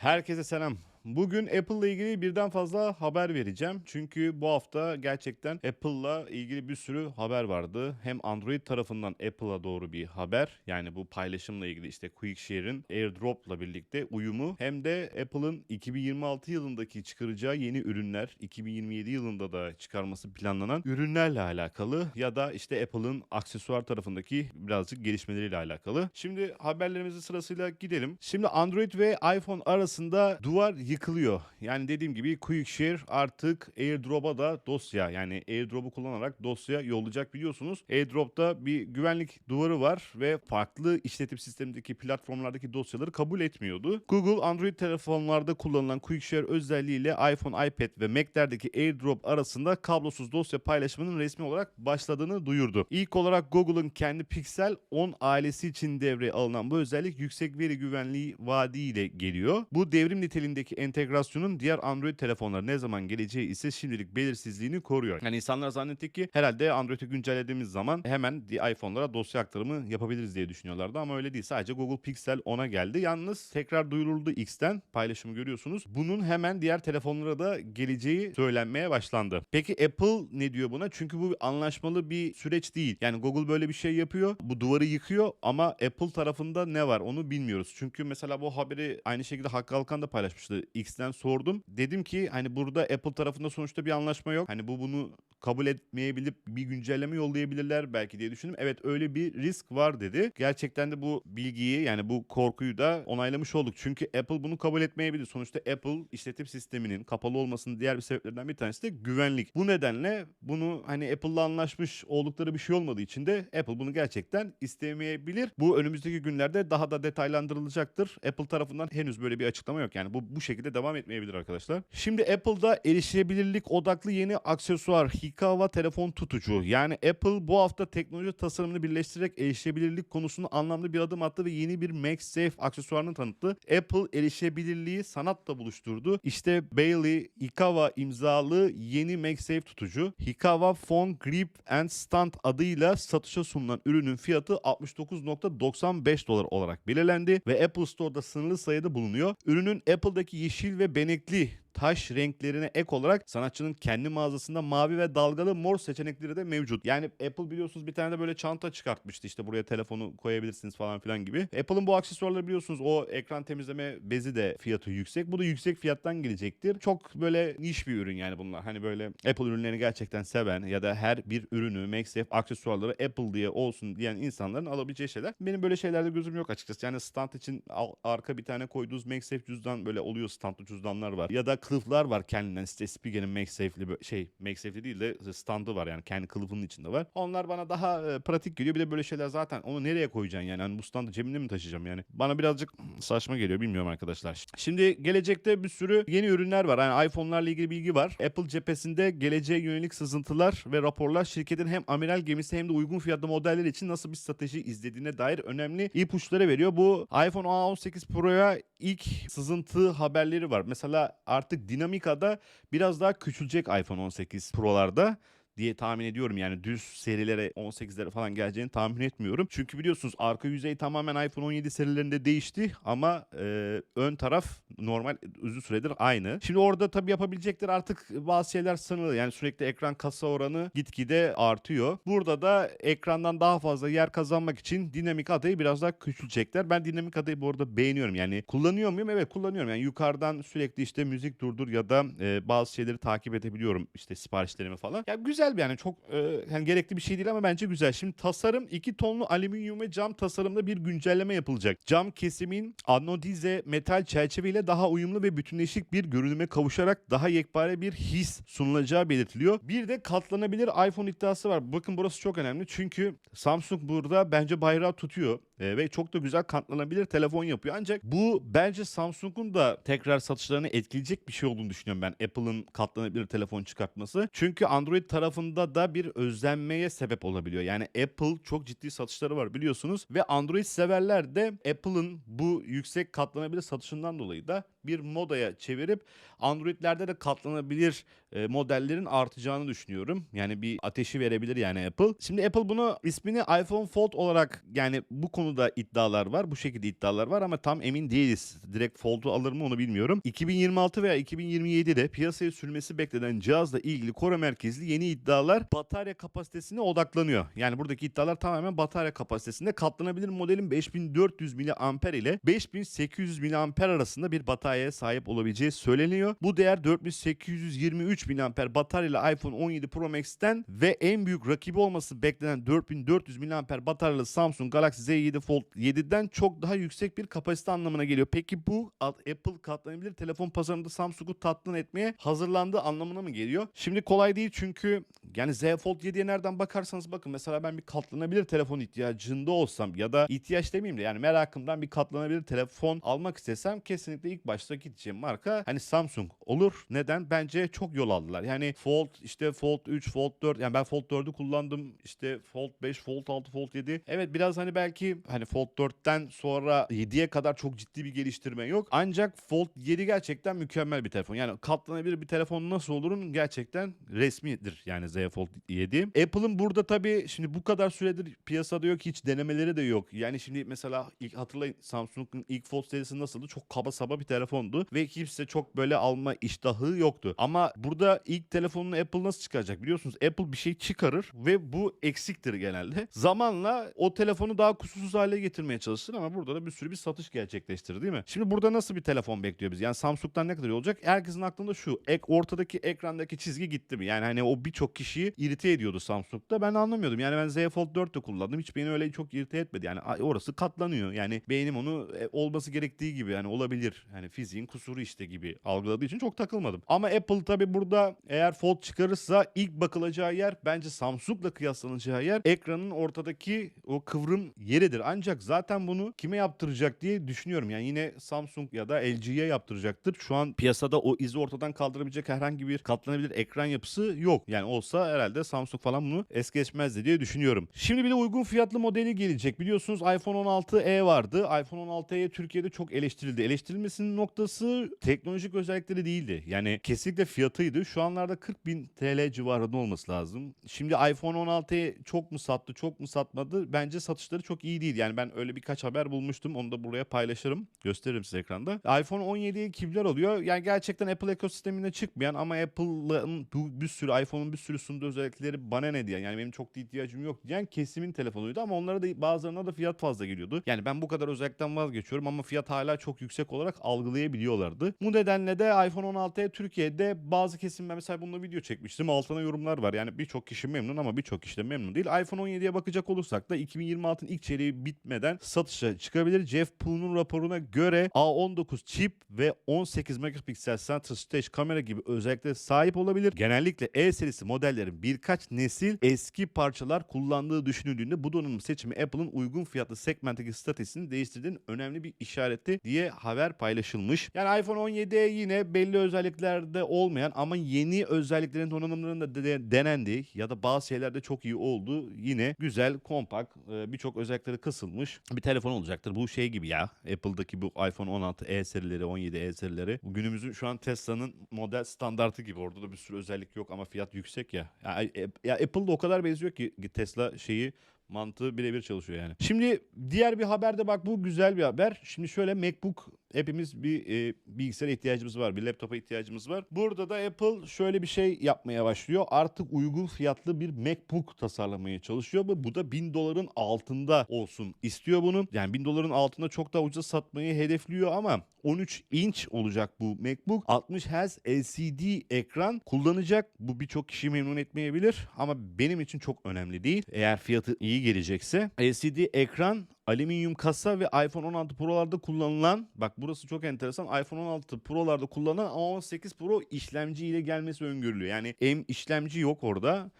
Herkese selam. Bugün Apple ile ilgili birden fazla haber vereceğim. Çünkü bu hafta gerçekten Apple'la ilgili bir sürü haber vardı. Hem Android tarafından Apple'a doğru bir haber. Yani bu paylaşımla ilgili işte QuickShare'in AirDrop'la birlikte uyumu. Hem de Apple'ın 2026 yılındaki çıkaracağı yeni ürünler, 2027 yılında da çıkarması planlanan ürünlerle alakalı ya da işte Apple'ın aksesuar tarafındaki birazcık gelişmeleriyle alakalı. Şimdi haberlerimizi sırasıyla gidelim. Şimdi Android ve iPhone arasında duvar yıkılıyor. Yani dediğim gibi QuickShare artık AirDrop'a da dosya yani AirDrop'u kullanarak dosya yollayacak biliyorsunuz. AirDrop'ta bir güvenlik duvarı var ve farklı işletim sistemindeki platformlardaki dosyaları kabul etmiyordu. Google Android telefonlarda kullanılan QuickShare özelliğiyle iPhone, iPad ve Mac'lerdeki AirDrop arasında kablosuz dosya paylaşımının resmi olarak başladığını duyurdu. İlk olarak Google'ın kendi Pixel 10 ailesi için devreye alınan bu özellik yüksek veri güvenliği vaadiyle geliyor. Bu devrim niteliğindeki entegrasyonun diğer Android telefonlara ne zaman geleceği ise şimdilik belirsizliğini koruyor. Yani insanlar zannetti ki herhalde Android'i güncellediğimiz zaman hemen iPhone'lara dosya aktarımı yapabiliriz diye düşünüyorlardı ama öyle değil. Sadece Google Pixel 10'a geldi. Yalnız tekrar duyuruldu X'ten paylaşımı görüyorsunuz. Bunun hemen diğer telefonlara da geleceği söylenmeye başlandı. Peki Apple ne diyor buna? Çünkü bu anlaşmalı bir süreç değil. Yani Google böyle bir şey yapıyor. Bu duvarı yıkıyor ama Apple tarafında ne var onu bilmiyoruz. Çünkü mesela bu haberi aynı şekilde Hakkı Alkan da paylaşmıştı. X'ten sordum. Dedim ki hani burada Apple tarafında sonuçta bir anlaşma yok. Hani bu bunu kabul etmeyebilip bir güncelleme yollayabilirler belki diye düşündüm. Evet öyle bir risk var dedi. Gerçekten de bu bilgiyi yani bu korkuyu da onaylamış olduk. Çünkü Apple bunu kabul etmeyebilir. Sonuçta Apple işletim sisteminin kapalı olmasının diğer bir sebeplerinden bir tanesi de güvenlik. Bu nedenle bunu hani Apple'la anlaşmış oldukları bir şey olmadığı için de Apple bunu gerçekten istemeyebilir. Bu önümüzdeki günlerde daha da detaylandırılacaktır. Apple tarafından henüz böyle bir açıklama yok. Yani bu bu şekilde devam etmeyebilir arkadaşlar. Şimdi Apple'da erişilebilirlik odaklı yeni aksesuar Hikawa telefon tutucu. Yani Apple bu hafta teknoloji tasarımını birleştirerek erişilebilirlik konusunda anlamlı bir adım attı ve yeni bir MagSafe aksesuarını tanıttı. Apple erişebilirliği sanatla buluşturdu. İşte Bailey Hikawa imzalı yeni MagSafe tutucu. Hikawa Phone Grip and Stand adıyla satışa sunulan ürünün fiyatı 69.95 dolar olarak belirlendi ve Apple Store'da sınırlı sayıda bulunuyor. Ürünün Apple'daki yeşil ve benekli taş renklerine ek olarak sanatçının kendi mağazasında mavi ve dalgalı mor seçenekleri de mevcut. Yani Apple biliyorsunuz bir tane de böyle çanta çıkartmıştı işte buraya telefonu koyabilirsiniz falan filan gibi. Apple'ın bu aksesuarları biliyorsunuz o ekran temizleme bezi de fiyatı yüksek. Bu da yüksek fiyattan gelecektir. Çok böyle niş bir ürün yani bunlar. Hani böyle Apple ürünlerini gerçekten seven ya da her bir ürünü MagSafe aksesuarları Apple diye olsun diyen insanların alabileceği şeyler. Benim böyle şeylerde gözüm yok açıkçası. Yani stand için arka bir tane koyduğunuz MagSafe cüzdan böyle oluyor standlı cüzdanlar var. Ya da kılıflar var kendinden işte Spigen'in MagSafe'li şey MagSafe'li değil de standı var yani kendi kılıfının içinde var. Onlar bana daha e, pratik geliyor. Bir de böyle şeyler zaten onu nereye koyacaksın yani? Hani bu standı cebimde mi taşıyacağım yani? Bana birazcık saçma geliyor bilmiyorum arkadaşlar. Şimdi gelecekte bir sürü yeni ürünler var. Yani iPhone'larla ilgili bilgi var. Apple cephesinde geleceğe yönelik sızıntılar ve raporlar şirketin hem amiral gemisi hem de uygun fiyatlı modeller için nasıl bir strateji izlediğine dair önemli ipuçları veriyor. Bu iPhone 18 Pro'ya ilk sızıntı haberleri var. Mesela artık Dinamica'da biraz daha küçülecek iPhone 18 Pro'larda diye tahmin ediyorum. Yani düz serilere 18'lere falan geleceğini tahmin etmiyorum. Çünkü biliyorsunuz arka yüzey tamamen iPhone 17 serilerinde değişti ama e, ön taraf normal uzun süredir aynı. Şimdi orada tabii yapabilecekler artık bazı şeyler sınırlı. Yani sürekli ekran kasa oranı gitgide artıyor. Burada da ekrandan daha fazla yer kazanmak için dinamik adayı biraz daha küçülecekler. Ben dinamik adayı bu arada beğeniyorum. Yani kullanıyor muyum? Evet kullanıyorum. Yani yukarıdan sürekli işte müzik durdur ya da e, bazı şeyleri takip edebiliyorum. İşte siparişlerimi falan. Ya güzel bir yani çok e, yani gerekli bir şey değil ama bence güzel. Şimdi tasarım iki tonlu alüminyum ve cam tasarımda bir güncelleme yapılacak. Cam kesimin anodize metal çerçeveyle daha uyumlu ve bütünleşik bir görünüme kavuşarak daha yekpare bir his sunulacağı belirtiliyor. Bir de katlanabilir iPhone iddiası var. Bakın burası çok önemli çünkü Samsung burada bence bayrağı tutuyor e, ve çok da güzel katlanabilir telefon yapıyor. Ancak bu bence Samsung'un da tekrar satışlarını etkileyecek bir şey olduğunu düşünüyorum ben Apple'ın katlanabilir telefon çıkartması. Çünkü Android tarafında da bir özlenmeye sebep olabiliyor. Yani Apple çok ciddi satışları var biliyorsunuz ve Android severler de Apple'ın bu yüksek katlanabilir satışından dolayı da bir modaya çevirip Android'lerde de katlanabilir e, modellerin artacağını düşünüyorum. Yani bir ateşi verebilir yani Apple. Şimdi Apple bunu ismini iPhone Fold olarak yani bu konuda iddialar var. Bu şekilde iddialar var ama tam emin değiliz. Direkt Fold'u alır mı onu bilmiyorum. 2026 veya 2027'de piyasaya sürmesi beklenen cihazla ilgili Kore merkezli yeni iddialar batarya kapasitesine odaklanıyor. Yani buradaki iddialar tamamen batarya kapasitesinde katlanabilir modelin 5400 mAh ile 5800 mAh arasında bir bataryaya sahip olabileceği söyleniyor. Bu değer 4823 mAh bataryayla iPhone 17 Pro Max'ten ve en büyük rakibi olması beklenen 4400 mAh bataryalı Samsung Galaxy Z7 Fold 7'den çok daha yüksek bir kapasite anlamına geliyor. Peki bu Apple katlanabilir telefon pazarında Samsung'u tatmin etmeye hazırlandığı anlamına mı geliyor? Şimdi kolay değil çünkü yani Z Fold 7'ye nereden bakarsanız bakın mesela ben bir katlanabilir telefon ihtiyacında olsam ya da ihtiyaç demeyeyim de yani merakımdan bir katlanabilir telefon almak istesem kesinlikle ilk başta gideceğim marka hani Samsung olur. Neden? Bence çok yol aldılar. Yani Fold işte Fold 3, Fold 4 yani ben Fold 4'ü kullandım. işte Fold 5, Fold 6, Fold 7. Evet biraz hani belki hani Fold 4'ten sonra 7'ye kadar çok ciddi bir geliştirme yok. Ancak Fold 7 gerçekten mükemmel bir telefon. Yani katlanabilir bir telefon nasıl olurun gerçekten resmidir yani Z Fold 7. Apple'ın burada tabii şimdi bu kadar süredir piyasada yok hiç denemeleri de yok. Yani şimdi mesela ilk hatırlayın Samsung'un ilk Fold serisi nasıldı? Çok kaba saba bir telefondu ve kimse çok böyle alma iştahı yoktu. Ama burada ilk telefonunu Apple nasıl çıkaracak biliyorsunuz? Apple bir şey çıkarır ve bu eksiktir genelde. Zamanla o telefonu daha kusursuz hale getirmeye çalışır ama burada da bir sürü bir satış gerçekleştirir değil mi? Şimdi burada nasıl bir telefon bekliyor biz? Yani Samsung'dan ne kadar olacak? Herkesin aklında şu. Ek ortadaki ekrandaki çizgi gitti mi? Yani hani o birçok kişiyi irite ediyordu Samsung'da. Ben anlamıyordum. Yani ben Z Fold 4 de kullandım. Hiç beni öyle çok irite etmedi. Yani orası katlanıyor. Yani beynim onu e, olması gerektiği gibi yani olabilir. Yani fiziğin kusuru işte gibi algıladığı için çok takılmadım. Ama Apple tabi burada eğer Fold çıkarırsa ilk bakılacağı yer bence Samsung'la kıyaslanacağı yer ekranın ortadaki o kıvrım yeridir. Ancak zaten bunu kime yaptıracak diye düşünüyorum. Yani yine Samsung ya da LG'ye yaptıracaktır. Şu an piyasada o izi ortadan kaldırabilecek herhangi bir katlanabilir ekran yapısı yok. Yani olsa herhalde Samsung falan bunu es geçmezdi diye düşünüyorum. Şimdi bir de uygun fiyatlı modeli gelecek. Biliyorsunuz iPhone 16e vardı. iPhone 16e Türkiye'de çok eleştirildi. Eleştirilmesinin noktası teknolojik özellikleri değildi. Yani kesinlikle fiyatıydı. Şu anlarda 40 bin TL civarında olması lazım. Şimdi iPhone 16'yı çok mu sattı, çok mu satmadı? Bence satışları çok iyi değil. Yani ben öyle birkaç haber bulmuştum. Onu da buraya paylaşırım. Gösteririm size ekranda. iPhone 17'ye kimler oluyor? Yani gerçekten Apple ekosisteminde çıkmayan ama Apple'ın bir sürü iPhone'un bir sürü sunduğu özellikleri bana ne diyen yani benim çok da ihtiyacım yok diyen kesimin telefonuydu ama onlara da bazılarına da fiyat fazla geliyordu. Yani ben bu kadar özellikten vazgeçiyorum ama fiyat hala çok yüksek olarak algılayabiliyorlardı. Bu nedenle de iPhone 16'ya Türkiye'de bazı kesim ben mesela bununla video çekmiştim. Altına yorumlar var. Yani birçok kişi memnun ama birçok kişi de memnun değil. iPhone 17'ye bakacak olursak da 2026'ın ilk çeyreği bitmeden satışa çıkabilir. Jeff Poole'un raporuna göre A19 çip ve 18 megapiksel center stage kamera gibi özelliklere sahip olabilir. Genellikle E serisi modellerin birkaç nesil eski parçalar kullandığı düşünüldüğünde bu donanım seçimi Apple'ın uygun fiyatlı segmentteki stratejisini değiştirdiğinin önemli bir işareti diye haber paylaşılmış. Yani iPhone 17'ye yine belli özelliklerde olmayan ama yeni özelliklerin donanımlarının da de- denendiği ya da bazı şeylerde çok iyi olduğu yine güzel, kompakt, e, birçok özellikleri kısılmış bir telefon olacaktır. Bu şey gibi ya Apple'daki bu iPhone 16 E serileri, 17 E serileri. Bu Günümüzün şu an Tesla'nın model standartı gibi. Orada da bir sürü özellik yok ama fiyat yüksek ya. Ya, e- Apple'da o kadar benziyor ki Tesla şeyi mantığı birebir çalışıyor yani. Şimdi diğer bir haberde bak bu güzel bir haber. Şimdi şöyle MacBook hepimiz bir e, bilgisayar ihtiyacımız var, bir laptopa ihtiyacımız var. Burada da Apple şöyle bir şey yapmaya başlıyor. Artık uygun fiyatlı bir MacBook tasarlamaya çalışıyor ve bu da 1000 doların altında olsun istiyor bunu. Yani 1000 doların altında çok daha ucuza satmayı hedefliyor ama 13 inç olacak bu MacBook. 60 Hz LCD ekran kullanacak. Bu birçok kişiyi memnun etmeyebilir ama benim için çok önemli değil. Eğer fiyatı iyi gelecekse LCD ekran alüminyum kasa ve iPhone 16 Pro'larda kullanılan bak burası çok enteresan iPhone 16 Pro'larda kullanılan A18 Pro işlemci ile gelmesi öngörülüyor. Yani M işlemci yok orada.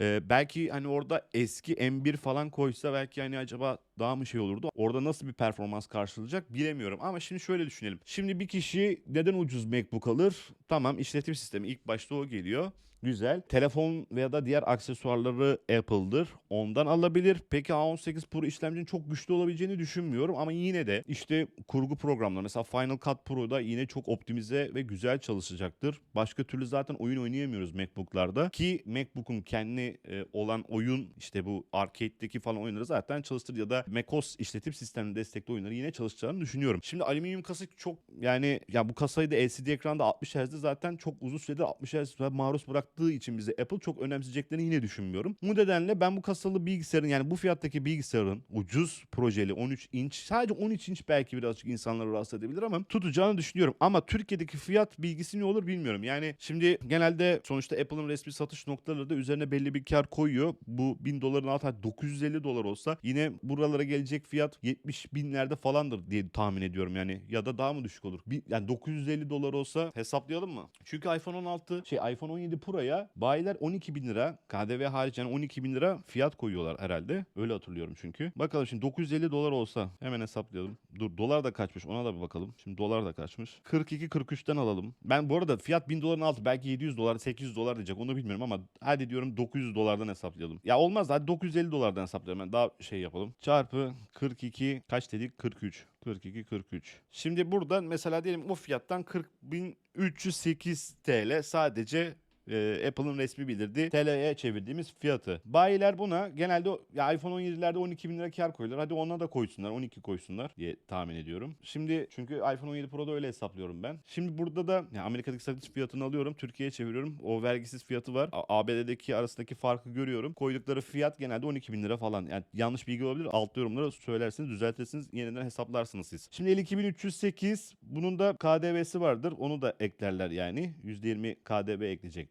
Ee, belki hani orada eski M1 falan koysa belki hani acaba daha mı şey olurdu? Orada nasıl bir performans karşılayacak bilemiyorum. Ama şimdi şöyle düşünelim. Şimdi bir kişi neden ucuz MacBook alır? Tamam işletim sistemi ilk başta o geliyor. Güzel. Telefon veya da diğer aksesuarları Apple'dır. Ondan alabilir. Peki A18 Pro işlemcinin çok güçlü olabileceğini düşünmüyorum ama yine de işte kurgu programları mesela Final Cut Pro'da yine çok optimize ve güzel çalışacaktır. Başka türlü zaten oyun oynayamıyoruz MacBook'larda ki MacBook'un kendi e, olan oyun işte bu arcade'deki falan oyunları zaten çalıştır ya da macOS işletim sisteminin destekli oyunları yine çalışacağını düşünüyorum. Şimdi alüminyum kasa çok yani ya bu kasayı da LCD ekranda 60 Hz'de zaten çok uzun süredir 60 Hz'e maruz bıraktığı için bize Apple çok önemseyeceklerini yine düşünmüyorum. Bu nedenle ben bu kasalı bilgisayarın yani bu fiyattaki bilgisayarın ucuz projeli 13 inç sadece 13 inç belki birazcık insanları rahatsız edebilir ama tutacağını düşünüyorum. Ama Türkiye'deki fiyat bilgisi ne olur bilmiyorum. Yani şimdi genelde sonuçta Apple'ın resmi satış noktaları da üzerine belli bir kar koyuyor. Bu 1000 doların altı hatta 950 dolar olsa yine buralara gelecek fiyat 70 binlerde falandır diye tahmin ediyorum yani ya da daha mı düşük olur? Bir- yani 950 dolar olsa hesaplayalım mı? Çünkü iPhone 16 şey iPhone 17 Pro'ya bayiler 12 bin lira KDV hariç yani 12 bin lira fiyat koyuyorlar herhalde. Öyle hatırlıyorum çünkü. Bakalım şimdi 950 dolar olsa hemen hesaplayalım. Dur dolar da kaçmış ona da bir bakalım. Şimdi dolar da kaçmış. 42-43'ten alalım. Ben bu arada fiyat 1000 doların altı belki 700 dolar 800 dolar diyecek onu bilmiyorum ama hadi diyorum 900 dolardan hesaplayalım. Ya olmaz hadi 950 dolardan hesaplayalım. Yani daha şey yapalım. Çarpı 42 kaç dedik? 43. 42 43. Şimdi buradan mesela diyelim o fiyattan 40.308 TL sadece e, Apple'ın resmi bildirdiği TL'ye çevirdiğimiz fiyatı. Bayiler buna genelde ya iPhone 17'lerde 12 bin lira kar koyuyorlar. Hadi ona da koysunlar 12 koysunlar diye tahmin ediyorum. Şimdi çünkü iPhone 17 Pro'da öyle hesaplıyorum ben. Şimdi burada da ya Amerika'daki satış fiyatını alıyorum. Türkiye'ye çeviriyorum. O vergisiz fiyatı var. ABD'deki arasındaki farkı görüyorum. Koydukları fiyat genelde 12 bin lira falan. Yani yanlış bilgi olabilir. Alt yorumlara söylersiniz, düzeltirsiniz. Yeniden hesaplarsınız siz. Şimdi 52.308 bunun da KDV'si vardır. Onu da eklerler yani. %20 KDV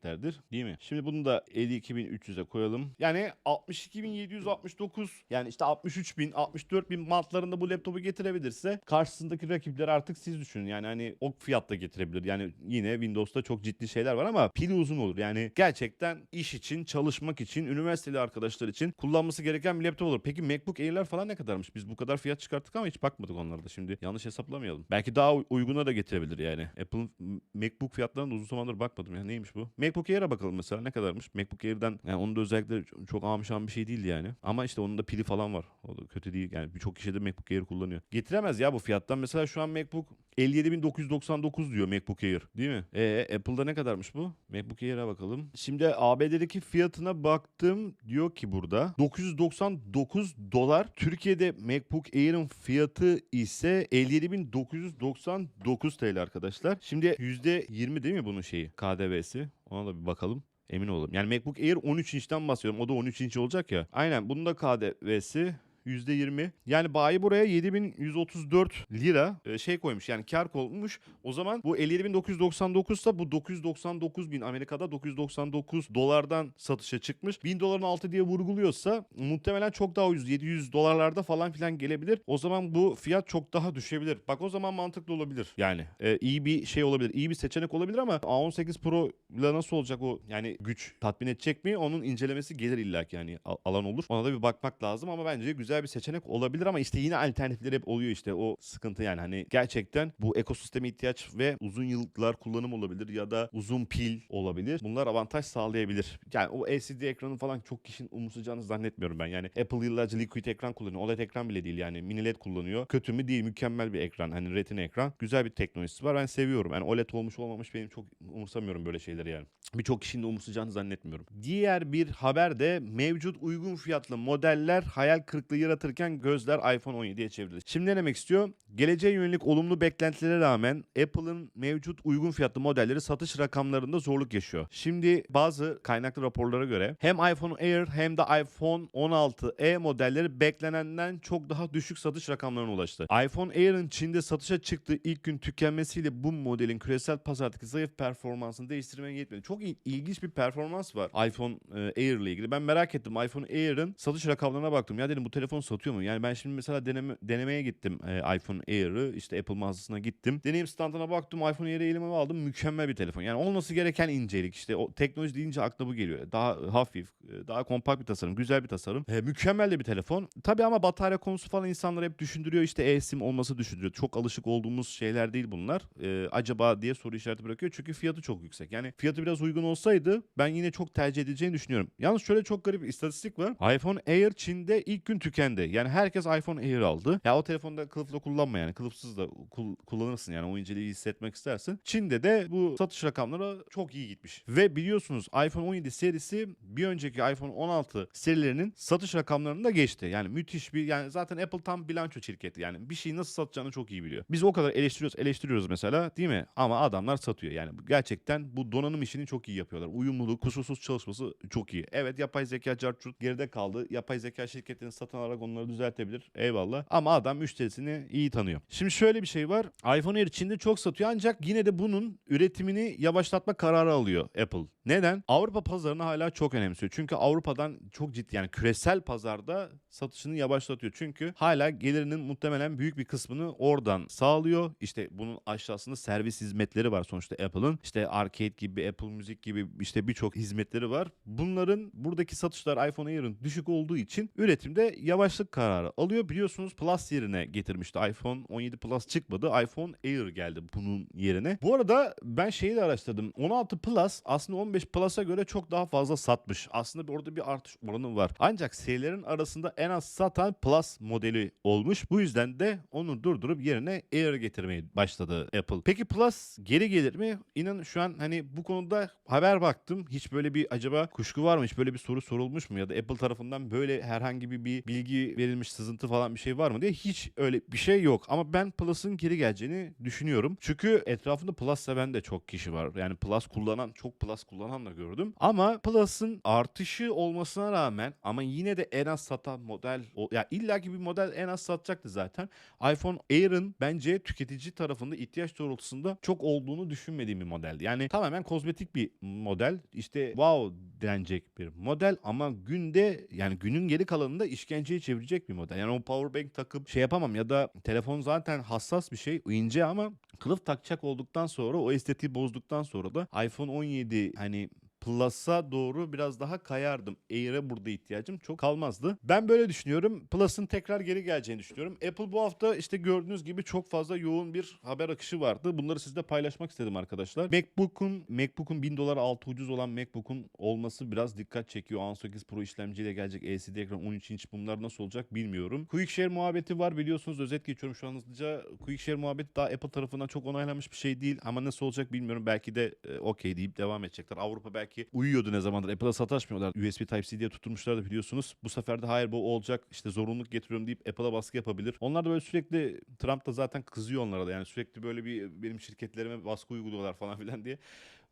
ekleyeceklerdir. Değil mi? Şimdi bunu da 52.300'e koyalım. Yani 62.769 yani işte 63.000 64.000 mantlarında bu laptopu getirebilirse karşısındaki rakipleri artık siz düşünün. Yani hani o fiyatta getirebilir. Yani yine Windows'ta çok ciddi şeyler var ama pili uzun olur. Yani gerçekten iş için, çalışmak için, üniversiteli arkadaşlar için kullanması gereken bir laptop olur. Peki MacBook Air'ler falan ne kadarmış? Biz bu kadar fiyat çıkarttık ama hiç bakmadık onlara da. Şimdi yanlış hesaplamayalım. Belki daha uy- uyguna da getirebilir yani. Apple'ın MacBook fiyatlarına uzun zamandır bakmadım. Ya neymiş bu? MacBook Air'e bakalım mesela ne kadarmış? MacBook Air'den yani onun da özellikleri çok- amışan bir şey değil yani. Ama işte onun da pili falan var. O da kötü değil. Yani birçok kişi de MacBook Air kullanıyor. Getiremez ya bu fiyattan. Mesela şu an MacBook 57.999 diyor MacBook Air. Değil mi? E Apple'da ne kadarmış bu? MacBook Air'e bakalım. Şimdi ABD'deki fiyatına baktım. Diyor ki burada 999 dolar. Türkiye'de MacBook Air'in fiyatı ise 57.999 TL arkadaşlar. Şimdi %20 değil mi bunun şeyi? KDV'si. Ona da bir bakalım. Emin olalım. Yani MacBook Air 13 inçten bahsediyorum. O da 13 inç olacak ya. Aynen bunun da KDV'si %20. Yani bayi buraya 7134 lira e, şey koymuş yani kar koymuş. O zaman bu 57.999 ise bu 999 bin Amerika'da 999 dolardan satışa çıkmış. 1000 doların altı diye vurguluyorsa muhtemelen çok daha ucuz 700 dolarlarda falan filan gelebilir. O zaman bu fiyat çok daha düşebilir. Bak o zaman mantıklı olabilir. Yani e, iyi bir şey olabilir. iyi bir seçenek olabilir ama A18 Pro ile nasıl olacak o yani güç tatmin edecek mi? Onun incelemesi gelir illaki yani al- alan olur. Ona da bir bakmak lazım ama bence güzel bir seçenek olabilir ama işte yine alternatifleri hep oluyor işte o sıkıntı yani hani gerçekten bu ekosisteme ihtiyaç ve uzun yıllar kullanım olabilir ya da uzun pil olabilir. Bunlar avantaj sağlayabilir. Yani o LCD ekranı falan çok kişinin umursayacağını zannetmiyorum ben. Yani Apple yıllarca Liquid ekran kullanıyor. OLED ekran bile değil yani mini LED kullanıyor. Kötü mü değil mükemmel bir ekran. Hani retina ekran. Güzel bir teknolojisi var. Ben seviyorum. Yani OLED olmuş olmamış benim çok umursamıyorum böyle şeyleri yani. Birçok kişinin de umursayacağını zannetmiyorum. Diğer bir haber de mevcut uygun fiyatlı modeller hayal kırıklığı yaratırken gözler iPhone 17'ye çevrildi. Şimdi ne demek istiyor? Geleceğe yönelik olumlu beklentilere rağmen Apple'ın mevcut uygun fiyatlı modelleri satış rakamlarında zorluk yaşıyor. Şimdi bazı kaynaklı raporlara göre hem iPhone Air hem de iPhone 16e modelleri beklenenden çok daha düşük satış rakamlarına ulaştı. iPhone Air'ın Çin'de satışa çıktığı ilk gün tükenmesiyle bu modelin küresel pazardaki zayıf performansını değiştirmeye yetmedi. Çok il- ilginç bir performans var iPhone e, Air ile ilgili. Ben merak ettim. iPhone Air'ın satış rakamlarına baktım. Ya dedim bu telefon telefon satıyor mu? Yani ben şimdi mesela deneme, denemeye gittim e, iPhone Air'ı işte Apple mağazasına gittim. Deneyim standına baktım iPhone Air'i elime aldım. Mükemmel bir telefon. Yani olması gereken incelik işte o teknoloji deyince akla bu geliyor. Daha hafif, e, daha kompakt bir tasarım, güzel bir tasarım. E, mükemmel de bir telefon. Tabii ama batarya konusu falan insanlar hep düşündürüyor. İşte eSIM olması düşündürüyor. Çok alışık olduğumuz şeyler değil bunlar. E, acaba diye soru işareti bırakıyor. Çünkü fiyatı çok yüksek. Yani fiyatı biraz uygun olsaydı ben yine çok tercih edeceğini düşünüyorum. Yalnız şöyle çok garip bir istatistik var. iPhone Air Çin'de ilk gün tükendi. Yani herkes iPhone Air aldı. Ya o telefonda kılıfla kullanma yani. Kılıfsız da kul- kullanırsın yani o inceliği hissetmek istersin. Çin'de de bu satış rakamları çok iyi gitmiş. Ve biliyorsunuz iPhone 17 serisi bir önceki iPhone 16 serilerinin satış rakamlarını da geçti. Yani müthiş bir yani zaten Apple tam bilanço şirketi. Yani bir şeyi nasıl satacağını çok iyi biliyor. Biz o kadar eleştiriyoruz, eleştiriyoruz mesela değil mi? Ama adamlar satıyor. Yani gerçekten bu donanım işini çok iyi yapıyorlar. Uyumluluk, kusursuz çalışması çok iyi. Evet yapay zeka carçurt geride kaldı. Yapay zeka şirketlerini satın alarak onları düzeltebilir. Eyvallah. Ama adam müşterisini iyi tanıyor. Şimdi şöyle bir şey var. iPhone Air Çin'de çok satıyor ancak yine de bunun üretimini yavaşlatma kararı alıyor Apple. Neden? Avrupa pazarını hala çok önemsiyor. Çünkü Avrupa'dan çok ciddi yani küresel pazarda satışını yavaşlatıyor. Çünkü hala gelirinin muhtemelen büyük bir kısmını oradan sağlıyor. İşte bunun aşağısında servis hizmetleri var sonuçta Apple'ın. İşte Arcade gibi, Apple Music gibi işte birçok hizmetleri var. Bunların buradaki satışlar iPhone Air'ın düşük olduğu için üretimde yavaşlık kararı alıyor. Biliyorsunuz Plus yerine getirmişti. iPhone 17 Plus çıkmadı. iPhone Air geldi bunun yerine. Bu arada ben şeyi de araştırdım. 16 Plus aslında 15 Plus'a göre çok daha fazla satmış. Aslında orada bir artış oranı var. Ancak serilerin arasında en az satan Plus modeli olmuş. Bu yüzden de onu durdurup yerine Air getirmeye başladı Apple. Peki Plus geri gelir mi? İnan şu an hani bu konuda haber baktım. Hiç böyle bir acaba kuşku var mı? Hiç böyle bir soru sorulmuş mu? Ya da Apple tarafından böyle herhangi bir, bir bilgi verilmiş sızıntı falan bir şey var mı diye hiç öyle bir şey yok. Ama ben Plus'ın geri geleceğini düşünüyorum. Çünkü etrafında Plus seven de çok kişi var. Yani Plus kullanan, çok Plus kullanan da gördüm. Ama Plus'ın artışı olmasına rağmen ama yine de en az satan model, o- ya illaki bir model en az satacaktı zaten. iPhone Air'ın bence tüketici tarafında ihtiyaç doğrultusunda çok olduğunu düşünmediğim bir modeldi. Yani tamamen kozmetik bir model. İşte wow denecek bir model ama günde yani günün geri kalanında işkenceye çevirecek bir model. Yani o powerbank takıp şey yapamam ya da telefon zaten hassas bir şey ince ama kılıf takacak olduktan sonra o estetiği bozduktan sonra da iPhone 17 hani Nee, Plus'a doğru biraz daha kayardım. Air'e burada ihtiyacım çok kalmazdı. Ben böyle düşünüyorum. Plus'ın tekrar geri geleceğini düşünüyorum. Apple bu hafta işte gördüğünüz gibi çok fazla yoğun bir haber akışı vardı. Bunları sizle paylaşmak istedim arkadaşlar. MacBook'un MacBook'un 1000 dolar altı ucuz olan MacBook'un olması biraz dikkat çekiyor. A18 Pro işlemciyle gelecek LCD ekran 13 inç bunlar nasıl olacak bilmiyorum. QuickShare muhabbeti var biliyorsunuz özet geçiyorum şu an hızlıca. QuickShare muhabbeti daha Apple tarafından çok onaylanmış bir şey değil ama nasıl olacak bilmiyorum. Belki de e, okey deyip devam edecekler. Avrupa belki uyuyordu ne zamandır. Apple'a sataşmıyorlar. USB Type-C diye tutturmuşlardı biliyorsunuz. Bu sefer de hayır bu olacak işte zorunluluk getiriyorum deyip Apple'a baskı yapabilir. Onlar da böyle sürekli Trump da zaten kızıyor onlara da. Yani sürekli böyle bir benim şirketlerime baskı uyguluyorlar falan filan diye.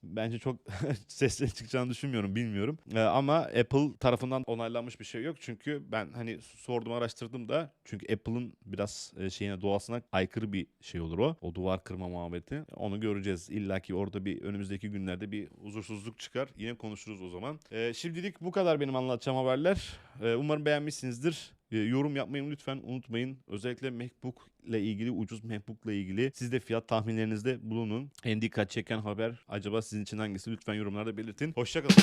Bence çok sesle çıkacağını düşünmüyorum bilmiyorum. Ee, ama Apple tarafından onaylanmış bir şey yok. Çünkü ben hani sordum araştırdım da çünkü Apple'ın biraz e, şeyine doğasına aykırı bir şey olur o. O duvar kırma muhabbeti. Onu göreceğiz. İlla ki orada bir önümüzdeki günlerde bir huzursuzluk çıkar. Yine konuşuruz o zaman. Ee, şimdilik bu kadar benim anlatacağım haberler. Ee, umarım beğenmişsinizdir. Ee, yorum yapmayı lütfen unutmayın. Özellikle MacBook ile ilgili ucuz MacBook ile ilgili siz de fiyat tahminlerinizde bulunun. En dikkat çeken haber acaba sizin için hangisi? Lütfen yorumlarda belirtin. Hoşçakalın.